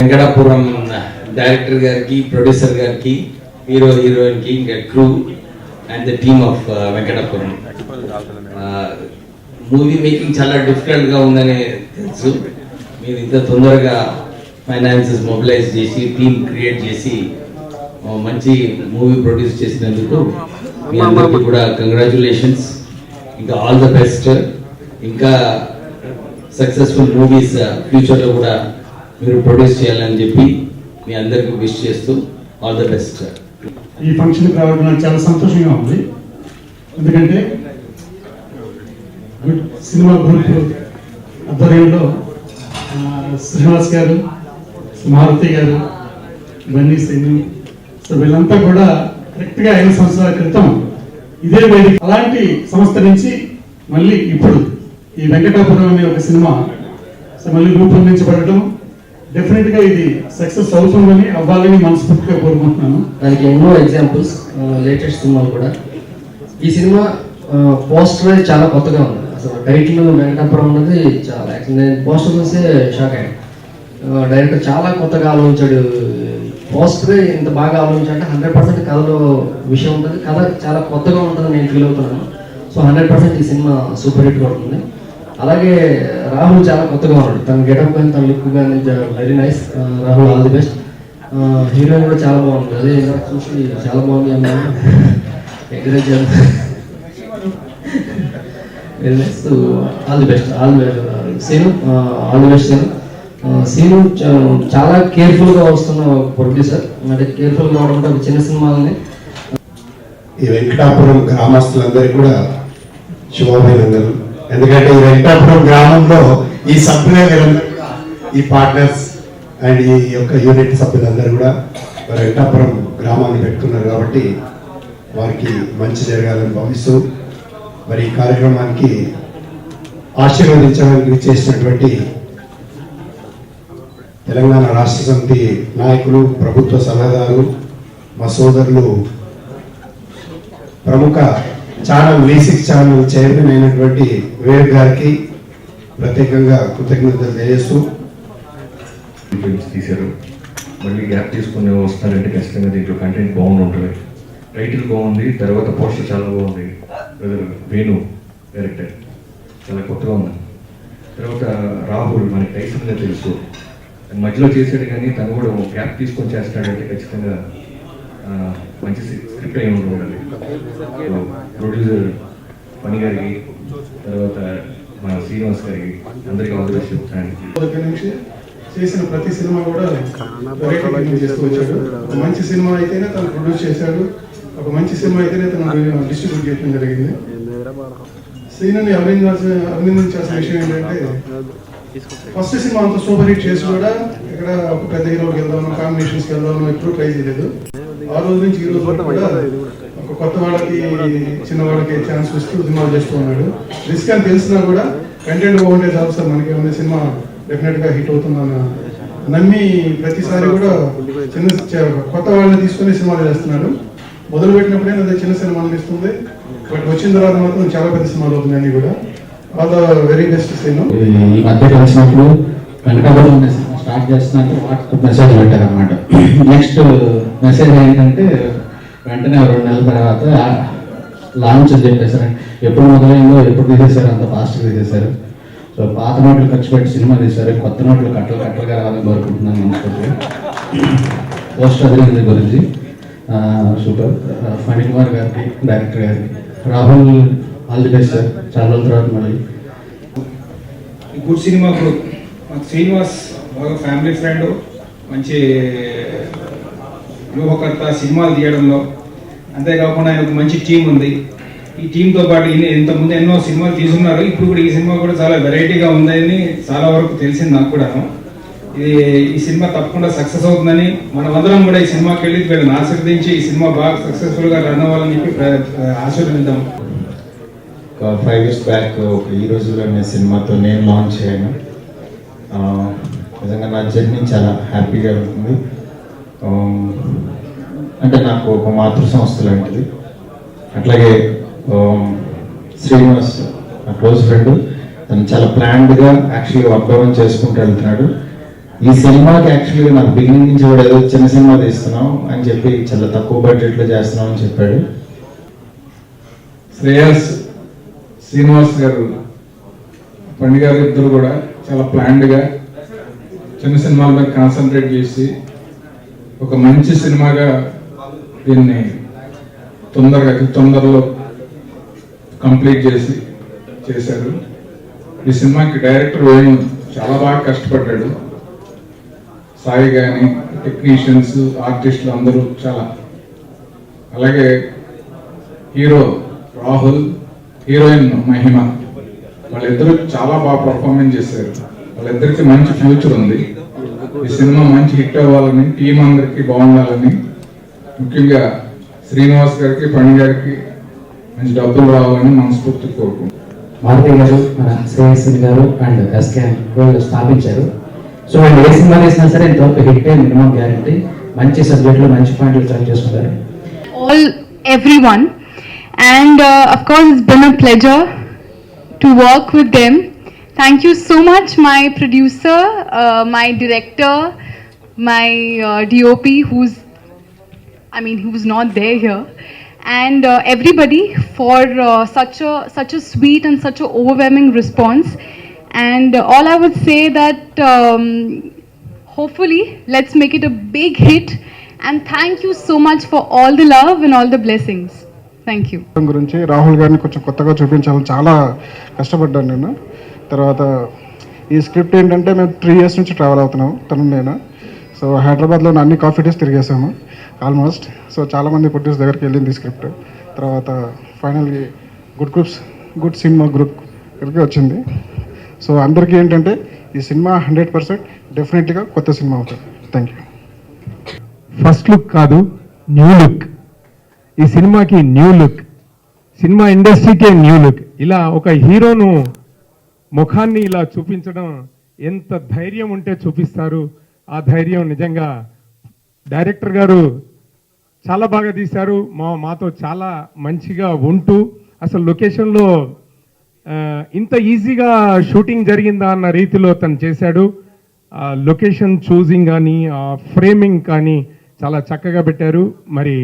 Venkatapuram director గారికి producer గారికి hero హీరోయిన్కి ఇంకా crew and the team of Venkatapuram. Movie making చాలా డిఫికల్ట్గా ఉందని తెలుసు. మీరు ఇంత తొందరగా ఫైనాన్సెస్ మొబిలైజ్ చేసి టీమ్ క్రియేట్ చేసి మంచి మూవీ ప్రొడ్యూస్ చేసినందుకు మీ అందరికీ కూడా కంగ్రాచులేషన్స్. ఇంకా ఆల్ ద బెస్ట్. ఇంకా సక్సెస్ఫుల్ మూవీస్ ఫ్యూచర్లో కూడా మీరు ప్రొడ్యూస్ చేయాలని చెప్పి మీ అందరికీ విష్ చేస్తూ ఆల్ ద బెస్ట్ ఈ ఫంక్షన్కి రావడం నాకు చాలా సంతోషంగా ఉంది. ఎందుకంటే గుడ్ సినిమా గ్రూప్ ఆధ్వర్యంలో శ్రీనివాస్ గారు మారుతి గారు బన్నీ శ్రీను సో వీళ్ళంతా కూడా కరెక్ట్గా ఐదు సంవత్సరాల క్రితం ఇదే వేదిక అలాంటి సంస్థ నుంచి మళ్ళీ ఇప్పుడు ఈ వెంకటాపురం అనే ఒక సినిమా సో మళ్ళీ రూపొందించబడటం డెఫినెట్గా ఇది సక్సెస్ అవుతుందని అవ్వాలని మనస్ఫూర్తిగా కోరుకుంటున్నాను. దానికి ఎన్నో ఎగ్జాంపుల్స్ లేటెస్ట్ సినిమాలు కూడా. ఈ సినిమా పోస్టర్ చాలా కొత్తగా ఉంది. అసలు టైటిల్ వెంకటాపురం ఉన్నది చాలా. నేను పోస్టర్ చూసే షాక్ అయ్యాను. డైరెక్టర్ చాలా కొత్తగా ఆలోచించాడు. పోస్టర్ ఇంత బాగా ఆలోచించాలంటే హండ్రెడ్ పర్సెంట్ కథలో విషయం ఉంటుంది. కథ చాలా కొత్తగా ఉంటుందని నేను ఫీల్ అవుతున్నాను. సో హండ్రెడ్ పర్సెంట్ ఈ సినిమా సూపర్ హిట్ కొడుతుంది. అలాగే రాహుల్ చాలా కొత్తగా ఉన్నాడు. తన గెటప్ కానీ తన లుక్ కానీ very nice Rahul all the best heroine కూడా చాలా బాగుంది అదే చూసి చాలా బాగుంది అన్నా encourage very nice all the best all Seenu all the best Seenu Seenu చాలా కేర్ఫుల్గా వస్తున్న ప్రొడ్యూసర్ అంటే కేర్ఫుల్గా అవడం ఒక చిన్న సినిమాలని. ఈ వెంకటాపురం గ్రామస్తులందరికీ కూడా శుభాభినందనలు. ఎందుకంటే ఈ వెంకటాపురం గ్రామంలో ఈ సభ్యులే ఈ పార్ట్నర్స్ అండ్ ఈ యొక్క యూనిట్ సభ్యులందరూ కూడా వెంకటాపురం గ్రామాన్ని పెట్టుకున్నారు కాబట్టి వారికి మంచి జరగాలని భావిస్తూ మరి ఈ కార్యక్రమానికి ఆశీర్వదించడానికి చేసినటువంటి తెలంగాణ రాష్ట్ర సమితి నాయకులు ప్రభుత్వ సలహాదారు మా సోదరులు ప్రముఖ channel V six channel chairman అయినటువంటి వివేక్ గారికి ప్రత్యేకంగా కృతజ్ఞతలు తెలియజేస్తూ తీశారు. మళ్ళీ గ్యాప్ తీసుకుని వస్తారంటే ఖచ్చితంగా దీంట్లో కంటెంట్ బాగుండి ఉంటుంది. టైటిల్ బాగుంది తర్వాత పోస్టర్ చాలా బాగుంది. వేణు డైరెక్టర్ చాలా కొత్తగా ఉంది. తర్వాత రాహుల్ మనకి టైసన్గా తెలుసు. మధ్యలో చేశాడు కానీ తను కూడా గ్యాప్ తీసుకొని చేస్తాడంటే ఖచ్చితంగా మంచి స్క్రిప్ట్ అయి ఉండాలి ప్రొడ్యూసర్ పని గారికి తర్వాత మన శ్రీనివాస్ గారికి అందరికీ ఆల్ ది బెస్ట్. చెప్తాను దగ్గర నుంచి చేసిన ప్రతి సినిమా కూడా చేస్తూ వచ్చాడు ఒక మంచి సినిమా అయితేనే తను ప్రొడ్యూస్ చేశాడు. ఒక మంచి సినిమా అయితేనే తను డిస్ట్రిబ్యూట్ చేయడం జరిగింది. శ్రీనుని అభినందించాల్సిన అభినందించాల్సిన విషయం ఏంటంటే ఫస్ట్ సినిమా అంత సూపర్ హిట్ చేసి కూడా ఇక్కడ ఒక పెద్ద హీరోకి వెళ్దాము కాంబినేషన్స్కి వెళ్దాము ఎప్పుడు ట్రై చేయలేదు. ఆ రోజు నుంచి ఈ రోజు కూడా ఒక కొత్త వాళ్ళకి చిన్న వాళ్ళకి ఛాన్స్ ఇస్తూ సినిమాలు చేస్తూ ఉన్నాడు. రిస్క్ అని తెలిసినా కూడా కంటెంట్ బాగుంటే చాలు సార్. మనకి ఏమైనా సినిమా డెఫినెట్గా హిట్ అవుతుందన్న నమ్మి ప్రతిసారి కూడా చిన్న కొత్త వాళ్ళని తీసుకుని సినిమాలు చేస్తున్నాడు. మొదలు పెట్టినప్పుడే అదే చిన్న సినిమా అనిపిస్తుంది. బట్ వచ్చిన తర్వాత మాత్రం చాలా పెద్ద సినిమాలు అవుతున్నాయి అన్ని కూడా. All the very best cinema ఈ మధ్య కలిసినప్పుడు వెంకటాపురం మెసేజ్ స్టార్ట్ చేస్తున్నాను వాట్సాప్ మెసేజ్ పెట్టారనమాట నెక్స్ట్ మెసేజ్ ఏంటంటే వెంటనే రెండు నెలల తర్వాత లాంచ్ అని చెప్పేసారు ఎప్పుడు మొదలైందో ఎప్పుడు తీసేశారు అంత ఫాస్ట్గా తీసేశారు. సో పాత నోట్లు ఖర్చు పెట్టి సినిమా తీశారు. కొత్త నోట్లు కట్టలు కట్టలుగా రావాలని కోరుకుంటున్నాను మనస్ఫూర్తిగా. పోస్ట్ అభినందన గురించి. సూపర్. ఫణి కుమార్ గారికి డైరెక్టర్ గారికి. Rahul all the best sir చాలా రోజుల తర్వాత మళ్ళీ. ఇప్పుడు సినిమా ఇప్పుడు మాకు శ్రీనివాస్ బాగా ఫ్యామిలీ ఫ్రెండ్ మంచి వ్యూహకర్త సినిమాలు తీయడంలో. అంతేకాకుండా ఆయన ఒక మంచి టీం ఉంది. ఈ టీంతో పాటు ఇంతకుముందు ఎన్నో సినిమాలు తీసుకున్నారు ఇప్పుడు కూడా ఈ సినిమా కూడా చాలా వెరైటీగా ఉందని చాలా వరకు తెలిసింది నాకు కూడా ఇది ఈ సినిమా తప్పకుండా సక్సెస్ అవుతుందని మనమందరం కూడా ఈ సినిమాకి వెళ్ళి వీళ్ళని ఆశీర్వదించి ఈ సినిమా బాగా సక్సెస్ఫుల్గా రన్ అవ్వాలని చెప్పి ఆశీర్వదిద్దాం. ఒక ఫైవ్ ఇయర్స్ బ్యాక్ ఒక ఈ రోజుల్లో అనే సినిమాతో నేను లాంచ్ అయ్యాను. నిజంగా నా జర్నీ చాలా హ్యాపీగా ఉంటుంది. అంటే నాకు ఒక మాతృ సంస్థ లాంటిది. అట్లాగే శ్రీనివాస్ నా క్లోజ్ ఫ్రెండ్ తను చాలా ప్లాన్డ్గా యాక్చువల్గా వర్క్ చేసుకుంటూ వెళ్తున్నాడు. ఈ సినిమాకి యాక్చువల్గా నాకు బిగినింగ్ నుంచి కూడా ఏదో చిన్న సినిమా తీస్తున్నాం అని చెప్పి చాలా తక్కువ బడ్జెట్లో చేస్తున్నాం అని చెప్పాడు. శ్రేయస్ శ్రీనివాస్ గారు పండుగ ఇద్దరు కూడా చాలా ప్లాన్డ్గా చిన్న సినిమాల మీద కాన్సన్ట్రేట్ చేసి ఒక మంచి సినిమాగా దీన్ని తొందరగా తొందరలో కంప్లీట్ చేసి చేశారు ఈ సినిమాకి డైరెక్టర్ వేణు చాలా బాగా కష్టపడ్డాడు. సాయి కానీ టెక్నీషియన్స్ ఆర్టిస్టులు అందరూ చాలా. అలాగే హీరో రాహుల్ హీరోయిన్ మహిమ వాళ్ళిద్దరూ చాలా బాగా పర్ఫార్మెన్స్ చేశారు. వాళ్ళిద్దరికి మంచి ఫ్యూచర్ ఉంది. ఈ సినిమా మంచి హిట్ అవ్వాలని టీం అందరికి బాగుండాలని ముఖ్యంగా శ్రీనివాస్ గారికి పని గారికి మంచి డబ్బులు రావాలని మనస్ఫూర్తి కోరుకుంటున్నాను మారుతి గారు మన శ్రేయస్ని గారు అండ్ ఎస్కే వాళ్ళు స్థాపించారు. సో వాళ్ళు ఏ సినిమా వేసినా సరే ఇంతవరకు హిట్ మినిమం గ్యారంటీ. మంచి సబ్జెక్టులు మంచి పాయింట్లు ట్రై చేసుకుంటారు all everyone. And uh, of course it's been a pleasure to work with them. Thank you so much my producer uh, my director my uh, dop who's i mean who's not there here and uh, everybody for uh, such a such a sweet and such a overwhelming response and uh, all i would say that um, hopefully let's make it a big hit and thank you so much for all the love and all the blessings thank you గురించి రాహుల్ గారిని కొంచెం కొత్తగా చూపించాలని చాలా కష్టపడ్డాను నేను తర్వాత ఈ స్క్రిప్ట్ ఏంటంటే మేము త్రీ ఇయర్స్ నుంచి ట్రావెల్ అవుతున్నాం తను నేను. సో హైదరాబాద్లో అన్ని కాఫీ డేస్ తిరిగేసాము ఆల్మోస్ట్ సో చాలామంది ప్రొడ్యూస్ దగ్గరికి వెళ్ళింది ఈ స్క్రిప్ట్. తర్వాత ఫైనల్గా good groups good cinema group దగ్గరికి వచ్చింది. సో అందరికీ ఏంటంటే ఈ సినిమా హండ్రెడ్ పర్సెంట్ డెఫినెట్గా కొత్త సినిమా అవుతుంది. థ్యాంక్ యూ ఫస్ట్ లుక్ కాదు న్యూ లుక్ ఈ సినిమాకి న్యూ లుక్ సినిమా ఇండస్ట్రీకే న్యూ లుక్ ఇలా ఒక హీరోను ముఖాన్ని ఇలా చూపించడం ఎంత ధైర్యం ఉంటే చూపిస్తారు. ఆ ధైర్యం నిజంగా డైరెక్టర్ గారు చాలా బాగా తీశారు. మా మాతో చాలా మంచిగా ఉంటూ అసలు లొకేషన్లో ఇంత ఈజీగా షూటింగ్ జరిగిందా అన్న రీతిలో తను చేశాడు. ఆ లొకేషన్ చూసింగ్ కానీ ఆ ఫ్రేమింగ్ కానీ చాలా చక్కగా పెట్టారు. మరి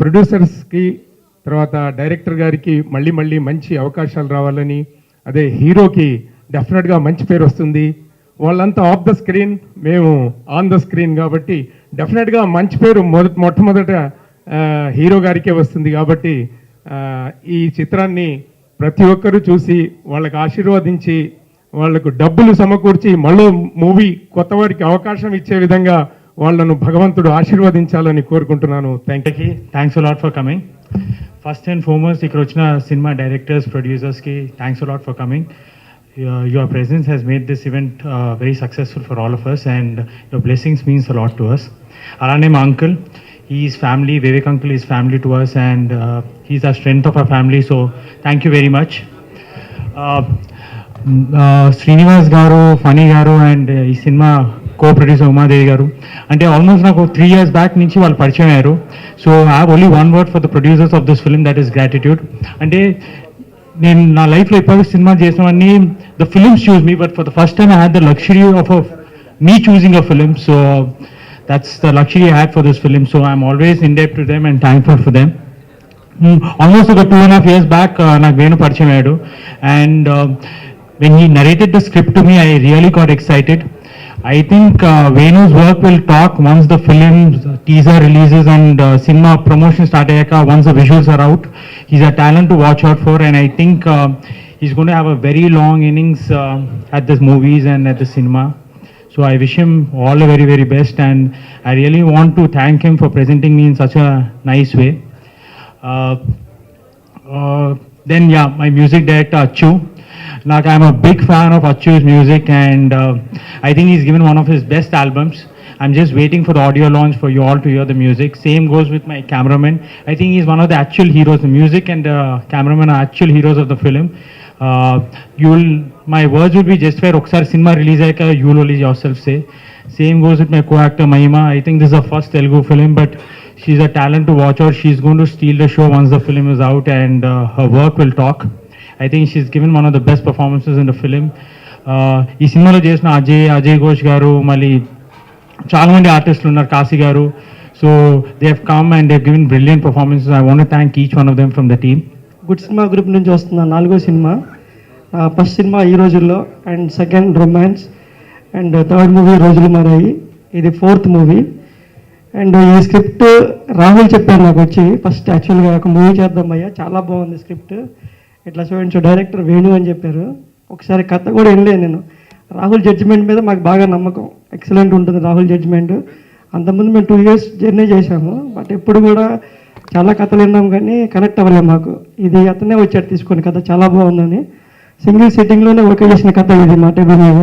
ప్రొడ్యూసర్స్కి తర్వాత డైరెక్టర్ గారికి మళ్ళీ మళ్ళీ మంచి అవకాశాలు రావాలని అదే హీరోకి డెఫినెట్గా మంచి పేరు వస్తుంది. వాళ్ళంతా ఆఫ్ ద స్క్రీన్ మేము ఆన్ ద స్క్రీన్ కాబట్టి డెఫినెట్గా మంచి పేరు మొదట మొట్టమొదట హీరో గారికే వస్తుంది కాబట్టి ఈ చిత్రాన్ని ప్రతి ఒక్కరూ చూసి వాళ్ళకి ఆశీర్వదించి వాళ్ళకు డబ్బులు సమకూర్చి మళ్ళీ మూవీ కొత్త వారికి అవకాశం ఇచ్చే విధంగా వాళ్ళను భగవంతుడు ఆశీర్వదించాలని కోరుకుంటున్నాను. Thank you thanks a lot for coming first and foremost ఇక్కడ వచ్చిన cinema directors ప్రొడ్యూసర్స్కి thanks a lot for coming your presence has made this event very successful for all of us and your blessings means a lot to us అలానే మా uncle is family Vivek uncle is family to us and he's the strength of our family so thank you very much Srinivas గారు ఫనీ గారు and ఈ cinema కో producer Umadevi గారు. అంటే almost నాకు three years back నుంచి వాళ్ళు పరిచయం అయ్యారు. So have only one word for the producers of this film that is gratitude అంటే నేను నా లైఫ్లో ఎప్పుడు సినిమా చేసినవన్నీ the films choose me but for the first time I had the luxury of me choosing a film so that's the luxury I had for this film so I'm always in debt to them and thankful for them almost ఒక two and half years back నాకు వేణు పరిచయం అయ్యాడు. And when he narrated the script to me I really got excited I think uh, Venu's work will talk once the film teaser releases and uh, cinema promotion start once the visuals are out. He's a talent to watch out for and I think uh, he's going to have a very long innings uh, at the movies and at the cinema. So I wish him all the very, very best, and I really want to thank him for presenting me in such a nice way. Uh, uh, then, yeah, my music director Achu. Like I'm a big fan of Achu's music, and uh, I think he's given one of his best albums. I'm just waiting for the audio launch for you all to hear the music. Same goes with my cameraman. I think he's one of the actual heroes. The music and uh, the cameraman are actual heroes of the film. Uh, you'll my words will be just where Oksar cinema release like you'll only yourself say. Same goes with my co-actor Mahima. I think this is the first Telugu film, but she's a talent to watch out. She's going to steal the show once the film is out, and uh, her work will talk. I think she's given one of the best performances in the film. Uh, ఈ సినిమాలో చేసిన అజయ్ అజయ్ ఘోష్ గారు మళ్ళీ చాలా మంది ఆర్టిస్టులు ఉన్నారు కాశీ గారు. So they have come and they've given brilliant performances I want thank each one of them from the team good cinema group నుంచి వస్తున్న నాలుగో cinema. First cinema Ee Rojullo and second Romance and third movie Rojulu Marayi. ఇది fourth movie and ఈ script Rahul చెప్పారు నాకు వచ్చి first యాక్చువల్గా ఒక మూవీ చేద్దాం అయ్యా. చాలా బాగుంది స్క్రిప్ట్ ఇట్లా చూడండి డైరెక్టర్ వేణు అని చెప్పారు. ఒకసారి కథ కూడా వినలేదు నేను. రాహుల్ జడ్జిమెంట్ మీద మాకు బాగా నమ్మకం. ఎక్సలెంట్ ఉంటుంది రాహుల్ జడ్జిమెంట్ అంతకుముందు మేము టూ ఇయర్స్ జర్నీ చేశాము. బట్ ఎప్పుడు కూడా చాలా కథలు విన్నాం కానీ కనెక్ట్ అవ్వలేము మాకు. ఇది అతనే వచ్చాడు తీసుకుని కథ చాలా బాగుందని. సింగిల్ సిట్టింగ్లోనే ఓకే చేసిన కథ ఇది మా టేబుల్ మీద.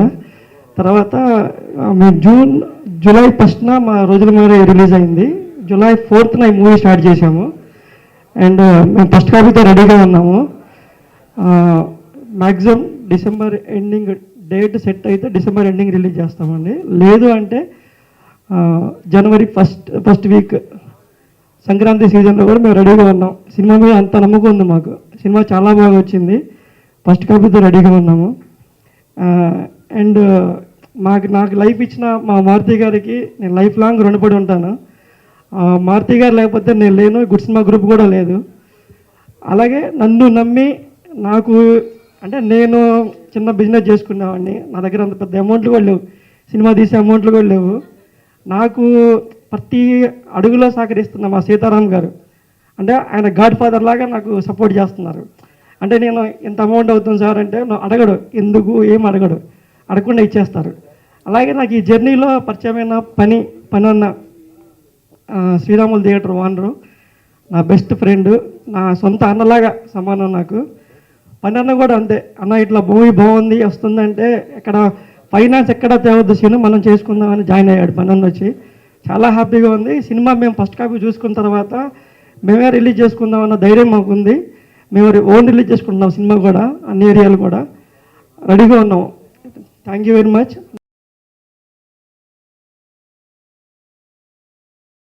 తర్వాత మేము జూన్ జూలై ఫస్ట్న మా రోజుల మీద రిలీజ్ అయింది. జూలై ఫోర్త్న ఈ మూవీ స్టార్ట్ చేశాము. అండ్ మేము ఫస్ట్ కాపీతో రెడీగా ఉన్నాము. Maximum December ending date set అయితే డిసెంబర్ ఎండింగ్ రిలీజ్ చేస్తామండి. లేదు అంటే జనవరి ఫస్ట్ ఫస్ట్ వీక్ సంక్రాంతి సీజన్లో కూడా మేము రెడీగా ఉన్నాం. సినిమా మీద అంత నమ్మకం ఉంది మాకు. సినిమా చాలా బాగా వచ్చింది. ఫస్ట్ కాపీతో రెడీగా ఉన్నాము. అండ్ మాకు నాకు లైఫ్ ఇచ్చిన మా మారుతి గారికి నేను లైఫ్ లాంగ్ రుణపడి ఉంటాను. మారుతి గారు లేకపోతే నేను లేను. గుడ్ సినిమా గ్రూప్ కూడా లేదు. అలాగే నన్ను నమ్మి నాకు అంటే నేను చిన్న బిజినెస్ చేసుకునేవాడిని. నా దగ్గర అంత పెద్ద అమౌంట్లు కూడా లేవు. సినిమా తీసే అమౌంట్లు కూడా లేవు. నాకు ప్రతి అడుగులో సహకరిస్తున్న మా సీతారాం గారు. అంటే ఆయన గాడ్ ఫాదర్ లాగా నాకు సపోర్ట్ చేస్తున్నారు. అంటే నేను ఇంత అమౌంట్ అవుతుంది సార్ అంటే నువ్వు అడగడు. ఎందుకు ఏం అడగడు. అడగకుండా ఇచ్చేస్తారు. అలాగే నాకు ఈ జర్నీలో పరిచయమైన పని పని అన్న శ్రీరాములు థియేటర్ ఓనరు నా బెస్ట్ ఫ్రెండ్ నా సొంత అన్నలాగా సమానం నాకు. పని కూడా అంతే. అన్న ఇట్లా భూమి బాగుంది వస్తుందంటే ఎక్కడ ఫైనాన్స్ ఎక్కడ తేవద్దు సీను మనం చేసుకుందామని జాయిన్ అయ్యాడు పని అన్న వచ్చి. చాలా హ్యాపీగా ఉంది. సినిమా మేము ఫస్ట్ కాపీ చూసుకున్న తర్వాత మేమే రిలీజ్ చేసుకుందాం అన్న ధైర్యం మాకుంది మేము ఓన్ రిలీజ్ చేసుకుంటున్నాం సినిమా కూడా అన్ని ఏరియాలు కూడా. రెడీగా ఉన్నాం. Thank you very much